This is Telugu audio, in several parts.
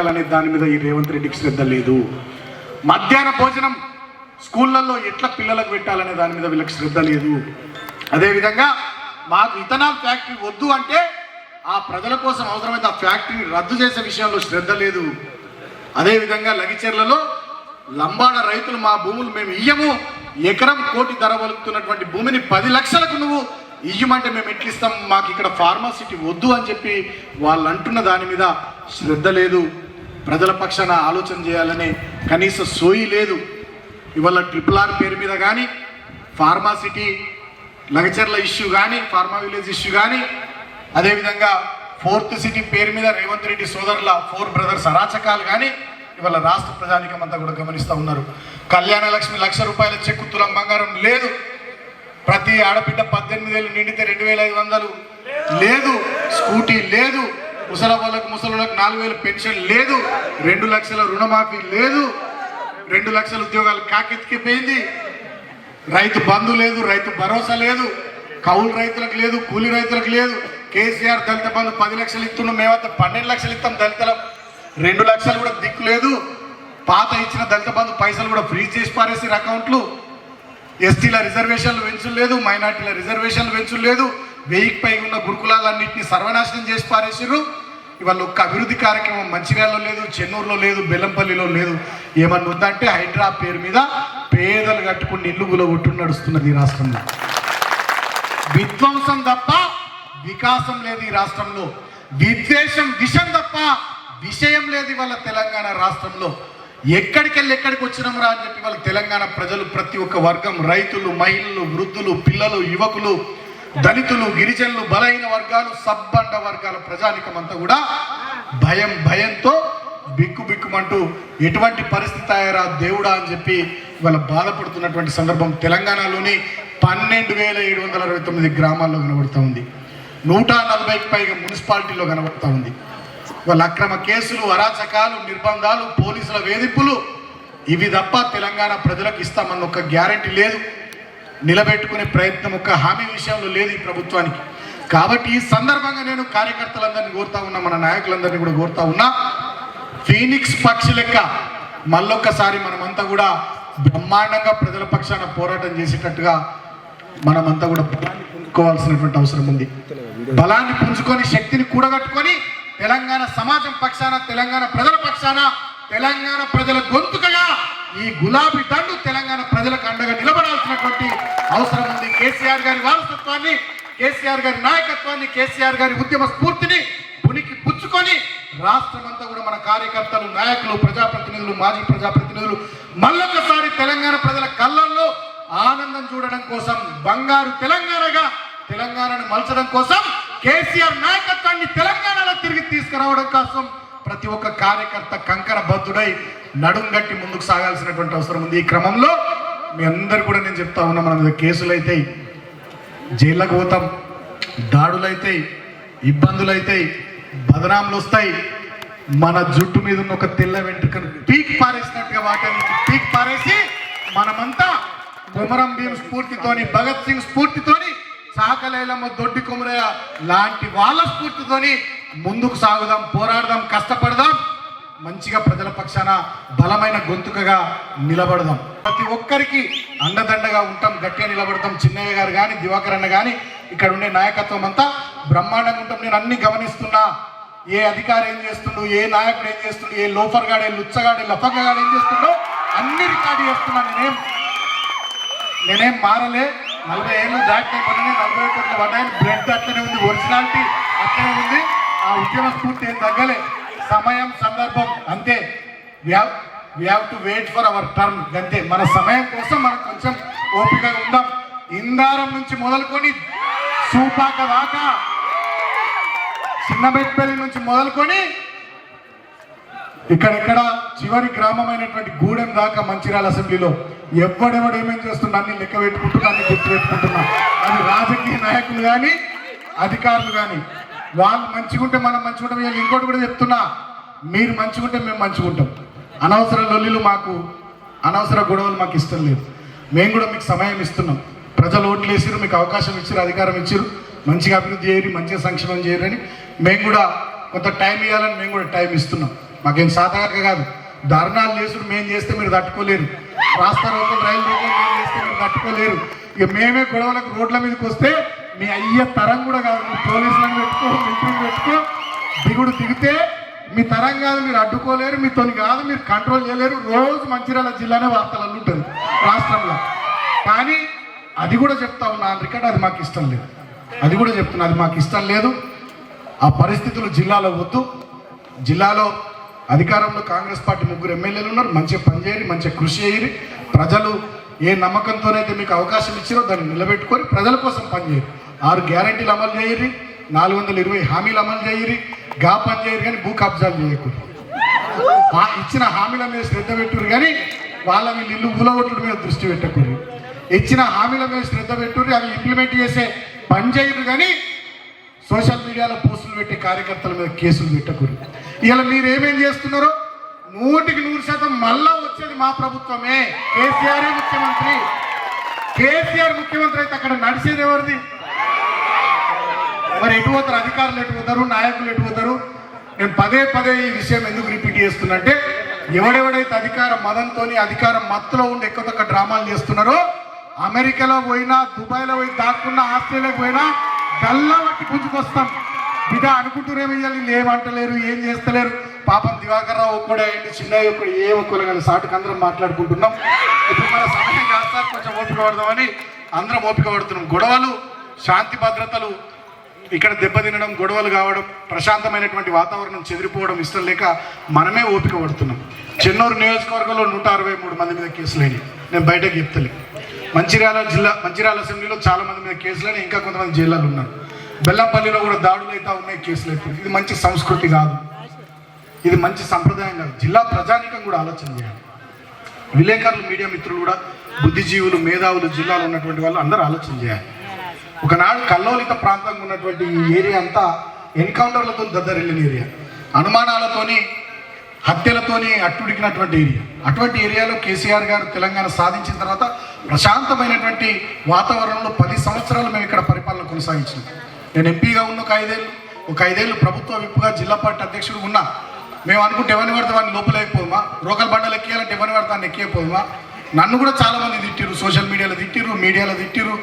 అనే దాని మీద ఈ రేవంత్ రెడ్డికి శ్రద్ధ లేదు. మధ్యాహ్న భోజనం స్కూళ్ళల్లో ఎట్లా పిల్లలకు పెట్టాలనే దాని మీద వీళ్ళకి శ్రద్ధ లేదు. అదేవిధంగా మాకు ఇథనాల్ ఫ్యాక్టరీ వద్దు అంటే ఆ ప్రజల కోసం అవసరమైతే ఆ ఫ్యాక్టరీని రద్దు చేసే విషయంలో శ్రద్ధ లేదు. అదేవిధంగా లగిచెర్లలో లంబాడ రైతులు మా భూములు మేము ఇయ్యము. ఎకరం కోటి ధర వలుకుతున్నటువంటి భూమిని పది లక్షలకు నువ్వు ఇయ్యమంటే మేము ఎట్లిస్తాం? మాకు ఇక్కడ ఫార్మాసిటీ వద్దు అని చెప్పి వాళ్ళు అంటున్న దాని మీద శ్రద్ధ లేదు. ప్రజల పక్షాన ఆలోచన చేయాలనే కనీస సోయి లేదు. ఇవాళ ట్రిపుల్ ఆర్ పేరు మీద కానీ ఫార్మాసిటీ లగచర్ల ఇష్యూ కానీ ఫార్మా విలేజ్ ఇష్యూ కానీ అదేవిధంగా ఫోర్త్ సిటీ పేరు మీద రేవంత్ రెడ్డి సోదరుల ఫోర్ బ్రదర్స్ అరాచకాలు కానీ ఇవాళ రాష్ట్ర ప్రజానికం అంతా కూడా గమనిస్తూ ఉన్నారు. కళ్యాణ లక్ష్మి లక్ష రూపాయల చెక్కు తులం బంగారం లేదు. ప్రతి ఆడబిడ్డ పద్దెనిమిది వేలు నిండితే రెండు వేల ఐదు వందలు లేదు. స్కూటీ లేదు. ముసలి వాళ్ళకు ముసలకు నాలుగు వేలు పెన్షన్ లేదు. రెండు లక్షల రుణమాఫీ లేదు. రెండు లక్షల ఉద్యోగాలు కాకెత్తికిపోయింది. రైతు బంధు లేదు రైతు భరోసా లేదు. కౌలు రైతులకు లేదు కూలి రైతులకు లేదు. కేసీఆర్ దళిత బంధు పది లక్షలు ఇస్తున్నాం మేమంతా పన్నెండు లక్షలు ఇస్తాం దళితులం. రెండు లక్షలు కూడా దిక్కు లేదు. పాత ఇచ్చిన దళిత బంధు పైసలు కూడా ఫ్రీ చేసి పారేసారు అకౌంట్లు. ఎస్టీల రిజర్వేషన్లు పెంచులు లేదు మైనార్టీల రిజర్వేషన్లు పెంచులు లేదు. వెయ్యికి పైగా ఉన్న గురుకులాలన్నింటినీ సర్వనాశనం చేసి పారేసారు ఇవాళ ఒక్క అభివృద్ధి కార్యక్రమం మంచిర్యాలలో లేదు చెన్నూరులో లేదు బెల్లంపల్లిలో లేదు. ఏమన్నా ఉందంటే హైడ్రా పేరు మీద పేదలు కట్టుకుని ఇల్లు గులగొట్టు నడుస్తున్నది ఈ రాష్ట్రంలో. విధ్వంసం తప్ప వికాసం లేదు ఈ రాష్ట్రంలో. విద్వేషం విషం తప్ప విషయం లేదు ఇవాళ తెలంగాణ రాష్ట్రంలో. ఎక్కడికి వెళ్ళి ఎక్కడికి వచ్చినాం రా అని చెప్పి వాళ్ళ తెలంగాణ ప్రజలు ప్రతి ఒక్క వర్గం రైతులు మహిళలు వృద్ధులు పిల్లలు యువకులు దళితులు గిరిజనులు బలహీన వర్గాలు సబ్బండ వర్గాల ప్రజానికం అంతా కూడా భయం భయంతో బిక్కు బిక్కుమంటూ ఎటువంటి పరిస్థితి అయ్యారా దేవుడా అని చెప్పి ఇవాళ బాధపడుతున్నటువంటి సందర్భం తెలంగాణలోని పన్నెండు వేల ఏడు వందల అరవై తొమ్మిది గ్రామాల్లో కనబడుతూ ఉంది. నూట నలభైకి పైగా మున్సిపాలిటీలో కనబడుతూ ఉంది. వాళ్ళ అక్రమ కేసులు అరాచకాలు నిర్బంధాలు పోలీసుల వేధింపులు ఇవి తప్ప తెలంగాణ ప్రజలకు ఇస్తామన్న ఒక గ్యారంటీ లేదు. నిలబెట్టుకునే ప్రయత్నం ఒక హామీ విషయంలో లేదు ఈ ప్రభుత్వానికి. కాబట్టి ఈ సందర్భంగా నేను కార్యకర్తలందరినీ కోరుతా ఉన్నా మన నాయకులందరినీ కూడా కోరుతా ఉన్నా ఫీనిక్స్ పక్షి లెక్క మళ్ళొక్కసారి మనమంతా కూడా బ్రహ్మాండంగా ప్రజల పక్షాన పోరాటం చేసేటట్టుగా మనమంతా కూడా బలాన్ని పుంజుకోవాల్సినటువంటి అవసరం ఉంది. బలాన్ని పుంజుకొని శక్తిని కూడగట్టుకొని తెలంగాణ సమాజం పక్షాన తెలంగాణ ప్రజల పక్షాన తెలంగాణ ప్రజల గొంతుకగా ఈ గులాబీ దండు తెలంగాణ ప్రజలకు అండగా నిలబడాల్సినటువంటి అవసరం ఉంది. కేసీఆర్ గారి వారసత్వాన్ని కేసీఆర్ గారి నాయకత్వాన్ని కేసీఆర్ గారి ఉద్యమ స్ఫూర్తిని పునికి పుచ్చుకొని రాష్ట్రం అంతా కూడా మన కార్యకర్తలు నాయకులు ప్రజాప్రతినిధులు మాజీ ప్రజాప్రతినిధులు మళ్ళొకసారి తెలంగాణ ప్రజల కళ్ళల్లో ఆనందం చూడడం కోసం బంగారు తెలంగాణగా తెలంగాణను మలచడం కోసం కేసీఆర్ నాయకత్వాన్ని తెలంగాణలో తిరిగి తీసుకురావడం కోసం ప్రతి ఒక్క కార్యకర్త కంకర బద్దుడై నడుం గట్టి ముందుకు సాగాల్సినటువంటి అవసరం ఉంది. ఈ క్రమంలో మీ అందరు కూడా నేను చెప్తా ఉన్నా మన మీద కేసులు అయితే జైళ్ళకు పోతాం దాడులు అవుతాయి ఇబ్బందులు అవుతాయి బదనాములు వస్తాయి మన జుట్టు మీద ఉన్న ఒక తెల్ల వెంట్రుకను పీక్ పారేసినట్టుగా వాటిని పీక్ పారేసి మనమంతా కుమరం భీం స్ఫూర్తితోని భగత్ సింగ్ స్ఫూర్తితోని సాకలేలమ్మ దొడ్డి కుమరయ్య లాంటి వాళ్ళ స్ఫూర్తితోని ముందుకు సాగుదాం పోరాడదాం కష్టపడదాం మంచిగా ప్రజల పక్షాన బలమైన గొంతుకగా నిలబడదాం. ప్రతి ఒక్కరికి అండదండగా ఉంటాం గట్టిగా నిలబడతాం. చిన్నయ్య గారు కానీ దివాకర్ అన్న కానీ ఇక్కడ ఉండే నాయకత్వం అంతా బ్రహ్మాండంగా ఉంటాం. నేను అన్ని గమనిస్తున్నా. ఏ అధికారి ఏం చేస్తుండు ఏ నాయకుడు ఏం చేస్తుండు ఏ లోఫర్ గాడే లుచ్చగాడే లుచ్చగాడు ఏం చేస్తుండో అన్ని రికార్డు చేస్తున్నా నేనేం నేనేం మారలే. నలభై ఏళ్ళు దాటిన పడిన నలభై ఒకటి పడ్డాయి బ్లడ్ అట్లనే ఉంది ఒరిజినాలిటీ అట్లనే ఉంది. ఆ ఉద్యమ స్ఫూర్తి ఏం తగ్గలే సమయం సందర్భం అంతే. We have to wait for our turn అంతే. మన సమయం కోసం మనం కొంచెం ఓపికగా ఉందాం. ఇందారం నుంచి మొదలుకొని సూపాక దాకా చిన్నబెట్పల్లి నుంచి మొదలుకొని ఇక్కడెక్కడ చివరి గ్రామమైనటువంటి గూడెం దాకా మంచిర్యాల అసెంబ్లీలో ఎవడెవడు ఏమేం చేస్తున్నా అన్ని లెక్క పెట్టుకుంటున్నా అన్ని గుర్తు పెట్టుకుంటున్నా. అది రాజకీయ నాయకులు కానీ అధికారులు కానీ వాళ్ళు మంచిగుంటే మనం మంచిగుంటాం వీళ్ళు ఇంకోటి కూడా చెప్తున్నా. మీరు మంచిగుంటే మేము మంచిగుంటాం. అనవసర లొల్లిలు మాకు అనవసర గొడవలు మాకు ఇష్టం లేదు. మేము కూడా మీకు సమయం ఇస్తున్నాం. ప్రజలు ఓట్లు వేసిరు మీకు అవకాశం ఇచ్చారు అధికారం ఇచ్చారు మంచిగా అభివృద్ధి చేయరు మంచిగా సంక్షేమం చేయరని మేము కూడా కొంత టైం ఇవ్వాలని మేము కూడా టైం ఇస్తున్నాం. మాకేం సాధారణ కాదు. ధర్నాలు చేసుడు మేము చేస్తే మీరు తట్టుకోలేరు. రాస్తా రోడ్లు రైలు రోడ్లు మేము చేస్తే మీరు తట్టుకోలేరు. ఇక మేమే గొడవలకు రోడ్ల మీదకి వస్తే మీ అయ్య తరం కూడా కాదు మీరు పోలీసులను పెట్టుకో మిలిటరీని పెట్టుకో. దిగుడు దిగితే మీ తరం కాదు మీరు అడ్డుకోలేరు మీతో కాదు మీరు కంట్రోల్ చేయలేరు. రోజు మంచిర్యాల జిల్లానే వార్తలు ఉంటుంది రాష్ట్రంలో. కానీ అది కూడా చెప్తా ఉన్నా రికార్డ్ అది మాకు ఇష్టం లేదు. అది కూడా చెప్తున్నా అది మాకు ఇష్టం లేదు. ఆ పరిస్థితులు జిల్లాలో వద్దు. జిల్లాలో అధికారంలో కాంగ్రెస్ పార్టీ ముగ్గురు ఎమ్మెల్యేలు ఉన్నారు. మంచిగా పనిచేయరు మంచిగా కృషి చేయరు ప్రజలు ఏ నమ్మకంతోనైతే మీకు అవకాశం ఇచ్చారో దాన్ని నిలబెట్టుకొని ప్రజల కోసం పనిచేయరు ఆరు గ్యారంటీలు అమలు చేయరు నాలుగు వందల ఇరవై హామీలు అమలు చేయరు గా పని చేయరు కానీ భూ కబ్జాలు చేయకూడదు. ఆ ఇచ్చిన హామీల మీద శ్రద్ధ పెట్టురు కానీ వాళ్ళ వీళ్ళు ఇల్లు ఊలగొట్టుడు మీద దృష్టి పెట్టకూడదు. ఇచ్చిన హామీల మీద శ్రద్ధ పెట్టుర్రి అవి ఇంప్లిమెంట్ చేసే పని చేయరు కానీ సోషల్ మీడియాలో పోస్టులు పెట్టే కార్యకర్తల మీద కేసులు పెట్టకూడదు. ఇలా మీరు ఏమేం చేస్తున్నారో? నూటికి నూరు శాతం మళ్ళా వచ్చేది మా ప్రభుత్వమే. కేసీఆర్ ముఖ్యమంత్రి. కేసీఆర్ ముఖ్యమంత్రి అయితే అక్కడ నడిచేది ఎవరిది? మరి ఎటు పోతారు? అధికారులు ఎటు పోతారు? నాయకులు ఎటు పోతారు? నేను పదే పదే ఈ విషయం ఎందుకు రిపీట్ చేస్తున్నట్టే ఎవడెవడైతే అధికార మదంతోని అధికారం మత్తులో ఉండి ఎక్కువ తక్కువ డ్రామాలు చేస్తున్నారో అమెరికాలో పోయినా దుబాయ్లో పోయి దాక్కున్నా ఆస్ట్రేలియాకి పోయినా గల్లా పట్టి పుంజుకొస్తాం. బిడ్డ అనుకుంటూనే వీళ్ళు ఏమంటలేరు ఏం చేస్తలేరు. పాపం దివాకర్ రావు ఒక్కడే అయ్యింది చిన్నయ్య ఒక్కడు ఏ ఒక్కరు కానీ సాటుకు అందరం మాట్లాడుకుంటున్నాం. ఇప్పుడు మన సమయం కాస్త కొంచెం ఓపిక పడదామని అందరం ఓపిక పడుతున్నాం. గొడవలు శాంతి భద్రతలు ఇక్కడ దెబ్బతినడం గొడవలు కావడం ప్రశాంతమైనటువంటి వాతావరణం చెదిరిపోవడం ఇష్టం లేక మనమే ఓపిక పడుతున్నాం. చెన్నూరు నియోజకవర్గంలో నూట అరవై మూడు మంది మీద కేసులైనవి నేను బయటకు చెప్తలే. మంచిర్యాల జిల్లా మంచిర్యాల అసెంబ్లీలో చాలా మంది మీద కేసులని ఇంకా కొంతమంది జైళ్ళలో ఉన్నారు. బెల్లంపల్లిలో కూడా దాడులు అయితే ఉన్నాయి కేసులు అయితే ఇది మంచి సంస్కృతి కాదు. ఇది మంచి సంప్రదాయం కాదు. జిల్లా ప్రజానికం కూడా ఆలోచన చేయాలి. విలేకరులు మీడియా మిత్రులు కూడా బుద్ధిజీవులు మేధావులు జిల్లాలో ఉన్నటువంటి వాళ్ళు అందరూ ఆలోచన చేయాలి. ఒకనాడు కల్లోలిత ప్రాంతంగా ఉన్నటువంటి ఈ ఏరియా అంతా ఎన్కౌంటర్లతో దద్దరిల్లిన ఏరియా. అనుమానాలతోని హత్యలతోని అట్టుడికినటువంటి ఏరియా. అటువంటి ఏరియాలో కేసీఆర్ గారు తెలంగాణ సాధించిన తర్వాత ప్రశాంతమైనటువంటి వాతావరణంలో పది సంవత్సరాలు మేము ఇక్కడ పరిపాలన కొనసాగించినాం. నేను ఎంపీగా ఉన్న ఒక ఐదేళ్ళు ఒక ఐదేళ్ళు ప్రభుత్వ విప్పుగా జిల్లా పార్టీ అధ్యక్షుడు ఉన్నా. మేము అనుకుంటే ఎవరిని పడితే వాడిని లోపలేకపోదుమా? రోకల్ బండలు ఎక్కియాలంటే ఎవరిని పడితే వాడిని ఎక్కిపోదుమా నన్ను కూడా చాలా మంది తిట్టిరు సోషల్ మీడియాలో తిట్టిరు మీడియాలో తిట్టిరు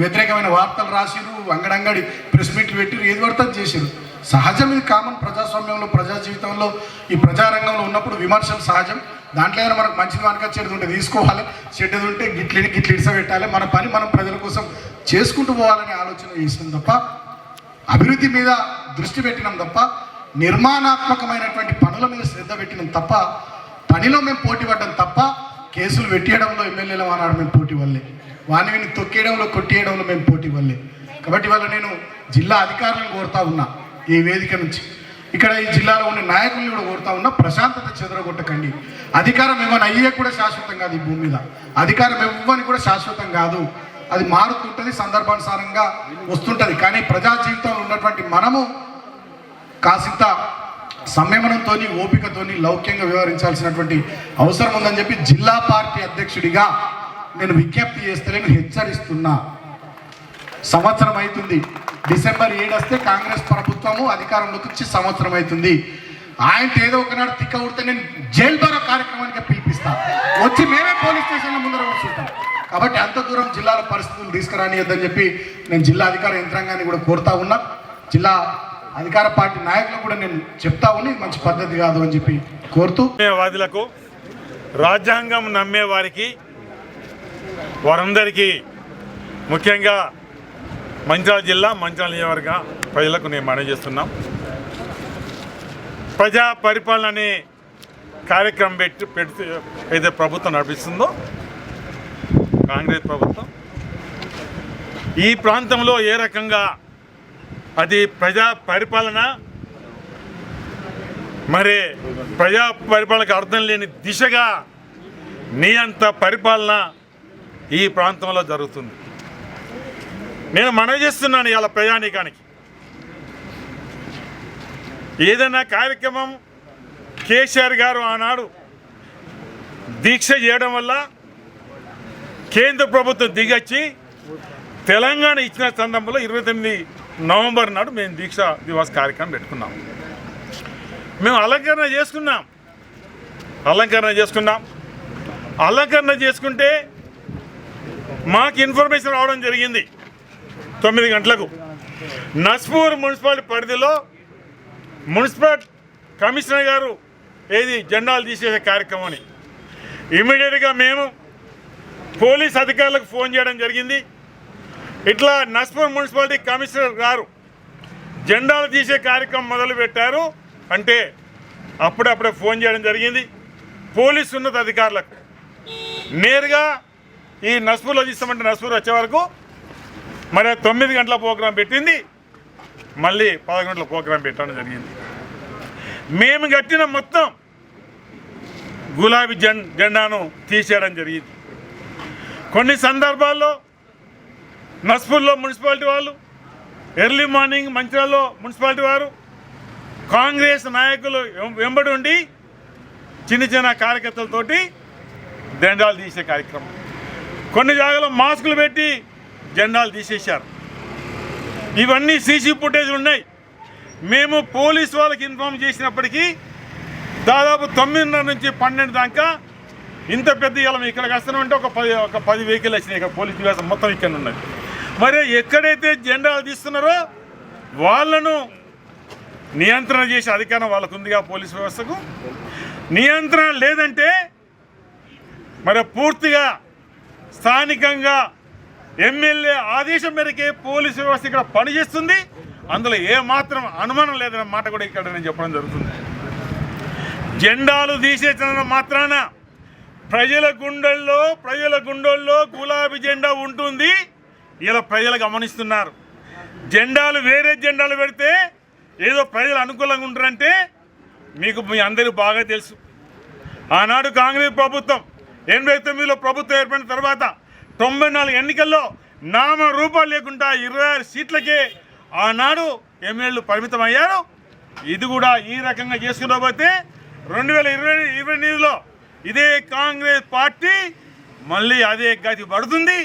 వ్యతిరేకమైన వార్తలు రాసిరు అంగడంగడి ప్రెస్ మీట్లు పెట్టిరు ఏది పడితే చేసిరు సహజం ఇది కామన్ ప్రజాస్వామ్యంలో ప్రజా జీవితంలో ఈ ప్రజారంగంలో ఉన్నప్పుడు విమర్శలు సహజం. దాంట్లో అయినా మనకు మంచిది మనక చెడుది ఉంటే తీసుకోవాలి. చెడ్డది ఉంటే గిట్లని గిట్లు ఇడిసబెట్టాలి మన పని మనం ప్రజల కోసం చేసుకుంటూ పోవాలనే ఆలోచన చేసినాం తప్ప అభివృద్ధి మీద దృష్టి పెట్టినాం తప్ప నిర్మాణాత్మకమైనటువంటి పనుల మీద శ్రద్ధ పెట్టినాం తప్ప పనిలో మేము పోటీ పడ్డం తప్ప కేసులు పెట్టేయడంలో ఎమ్మెల్యేల అన్నాడు మేము పోటీ వల్లే వాణివిని తొక్కేయడంలో కొట్టేయడంలో మేము పోటీ వల్లే కాబట్టి ఇవాళ నేను జిల్లా అధికారులను కోరుతా ఉన్నా ఈ వేదిక నుంచి. ఇక్కడ ఈ జిల్లాలో ఉన్న నాయకుల్ని కూడా కోరుతా ఉన్నా ప్రశాంతత చెదరగొట్టకండి. అధికారం ఏమైనా అయ్యే కూడా శాశ్వతం కాదు ఈ భూమి మీద. అధికారం ఇవ్వని కూడా శాశ్వతం కాదు. అది మారుతుంటుంది సందర్భానుసారంగా వస్తుంటుంది. కానీ ప్రజా జీవితంలో ఉన్నటువంటి మనము కాసింత సంయమనంతో ఓపికతోని లౌక్యంగా వ్యవహరించాల్సినటువంటి అవసరం ఉందని చెప్పి జిల్లా పార్టీ అధ్యక్షుడిగా నేను విజ్ఞప్తి చేస్తే నేను హెచ్చరిస్తున్నా. సంవత్సరం అవుతుంది డిసెంబర్ ఏడు వస్తే కాంగ్రెస్ ప్రభుత్వము అధికారంలోకి వచ్చి సంవత్సరం అవుతుంది ఆయన ఏదో ఒకనాడు తిక్క ఉడితే నేను జైల్ ద్వారా కార్యక్రమానికి పిలిపిస్తాను వచ్చి మేమే పోలీస్ స్టేషన్ల ముందర కూర్చుంటాం. కాబట్టి అంత దూరం జిల్లాల పరిస్థితులు తీసుకురానియద్దని చెప్పి నేను జిల్లా అధికార యంత్రాంగాన్ని కూడా కోరుతా ఉన్నా. జిల్లా అధికార పార్టీ నాయకులు కూడా నేను చెప్తా ఉన్నా మంచి పద్ధతి కాదు అని చెప్పి కోరుతూ. వాదులకు రాజ్యాంగం నమ్మే వారికి వారందరికీ ముఖ్యంగా మంచిర్యాల జిల్లా మంచిర్యాల నియోజకవర్గ ప్రజలకు నేను మనవి చేస్తున్నాం. ప్రజా పరిపాలన అనే కార్యక్రమం పెట్టి పెడితే అయితే ప్రభుత్వం నడిపిస్తుందో కాంగ్రెస్ ప్రభుత్వం ఈ ప్రాంతంలో ఏ రకంగా అది ప్రజా పరిపాలన మరి ప్రజా పరిపాలనకు అర్థం లేని దిశగా నియంత పరిపాలన ఈ ప్రాంతంలో జరుగుతుంది. నేను మనవి చేస్తున్నాను ఇలా ప్రజానీకానికి ఏదైనా కార్యక్రమం కేసీఆర్ గారు ఆనాడు దీక్ష చేయడం వల్ల కేంద్ర ప్రభుత్వం దిగొచ్చి తెలంగాణ ఇచ్చిన సందర్భంలో ఇరవై తొమ్మిది నవంబర్ నాడు మేము దీక్ష దివాస్ కార్యక్రమం పెట్టుకున్నాం. మేము అలంకరణ చేసుకున్నాం. అలంకరణ చేసుకున్నాం. అలంకరణ చేసుకుంటే మాకు ఇన్ఫర్మేషన్ రావడం జరిగింది తొమ్మిది గంటలకు. నస్పూర్ మున్సిపాలిటీ పరిధిలో మున్సిపల్ కమిషనర్ గారు ఏది జెండాలు తీసేసే కార్యక్రమం అని. ఇమీడియట్గా మేము పోలీస్ అధికారులకు ఫోన్ చేయడం జరిగింది. ఇట్లా నస్పూర్ మున్సిపాలిటీ కమిషనర్ గారు జెండాలు తీసే కార్యక్రమం మొదలుపెట్టారు అంటే అప్పుడప్పుడే ఫోన్ చేయడం జరిగింది. పోలీసు ఉన్నత అధికారులకు. నేరుగా ఈ నస్పూర్లో తీస్తామంటే నస్పూర్ వచ్చే వరకు మరి తొమ్మిది గంటల ప్రోగ్రాం పెట్టింది. మళ్ళీ పదకొండు గంటల ప్రోగ్రాం పెట్టడం జరిగింది. మేము కట్టిన మొత్తం గులాబీ జెం జెండాను తీసేయడం జరిగింది. కొన్ని సందర్భాల్లో నస్పూర్లో మున్సిపాలిటీ వాళ్ళు ఎర్లీ మార్నింగ్ మంచిర్యాలలో మున్సిపాలిటీ వారు కాంగ్రెస్ నాయకులు వెం- వెంబడి ఉండి చిన్న చిన్న కార్యకర్తలతోటి జెండాలు తీసే కార్యక్రమం. కొన్ని జాగాలో మాస్కులు పెట్టి జెండాలు తీసేశారు. ఇవన్నీ సీసీ ఫుటేజ్ ఉన్నాయి. మేము పోలీస్ వాళ్ళకి ఇన్ఫామ్ చేసినప్పటికీ దాదాపు తొమ్మిదిన్నర నుంచి పన్నెండు దాకా ఇంత పెద్ద ఇళ్ళం ఇక్కడికి వస్తున్నామంటే ఒక పది ఒక పది వెహికల్ వచ్చినాయి. ఇక్కడ పోలీస్ వ్యవస్థ మొత్తం ఇక్కడ ఉన్నది. మరి ఎక్కడైతే జెండాలు తీస్తున్నారో వాళ్ళను నియంత్రణ చేసే అధికారం వాళ్ళకు ఉందిగా పోలీస్ వ్యవస్థకు. నియంత్రణ లేదంటే మరి పూర్తిగా స్థానికంగా ఎమ్మెల్యే ఆదేశం మేరకే పోలీసు వ్యవస్థ ఇక్కడ పనిచేస్తుంది. అందులో ఏమాత్రం అనుమానం లేదన్న మాట కూడా ఇక్కడ నేను చెప్పడం జరుగుతుంది. జెండాలు తీసేసిన మాత్రాన ప్రజల గుండెల్లో ప్రజల గుండెల్లో గులాబీ జెండా ఉంటుంది. ఇలా ప్రజలు గమనిస్తున్నారు. జెండాలు వేరే జెండాలు పెడితే ఏదో ప్రజలు అనుకూలంగా ఉంటారంటే మీకు మీ అందరూ బాగా తెలుసు. ఆనాడు కాంగ్రెస్ ప్రభుత్వం ఎనభై తొమ్మిదిలో ప్రభుత్వం ఏర్పడిన తర్వాత తొంభై నాలుగు ఎన్నికల్లో నామ రూపాలు లేకుండా ఇరవై ఆరు సీట్లకే ఆనాడు ఎమ్మెల్యేలు పరిమితం అయ్యారు ఇది కూడా ఈ రకంగా చేసుకుని రెండు వేల ఇరవై ఇరవై ఎనిమిదిలో ఇదే కాంగ్రెస్ పార్టీ మళ్ళీ అదే గతి పడుతుంది.